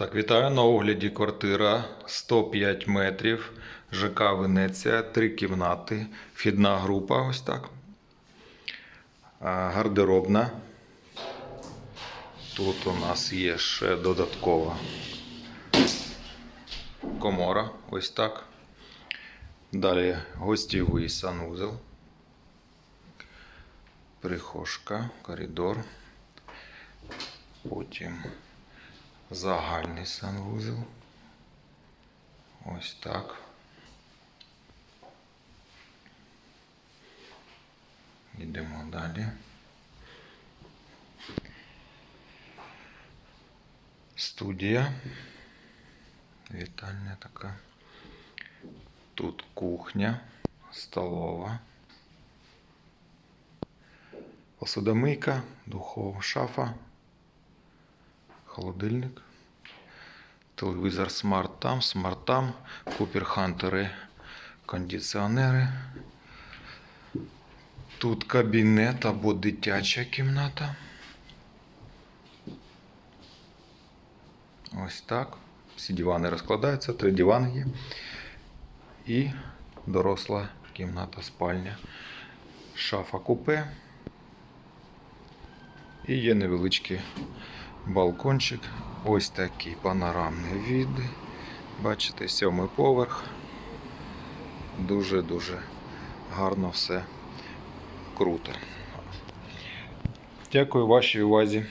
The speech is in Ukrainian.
Так, вітаю на огляді квартира 105 метрів, ЖК Венеція, три кімнати, вхідна група, ось так. Гардеробна. Тут у нас є ще додаткова комора, ось так. Далі гостєвий санузел. Прихожка, коридор. Потім загальний санвузел. Ось так. Йдемо далі. Студія. Вітальня така. Тут кухня, столова. Посудомийка, духова шафа, холодильник, телевізор смарт там, смарт там, купер хантери, кондиціонери. Тут кабінет або дитяча кімната. Ось так. Всі дивани розкладаються, три дивани є. І доросла кімната спальня. Шафа купе. І є невеличкий балкончик. Ось такий панорамний від. Бачите, сьомий поверх. Дуже-дуже гарно все круто. Дякую вашій увазі.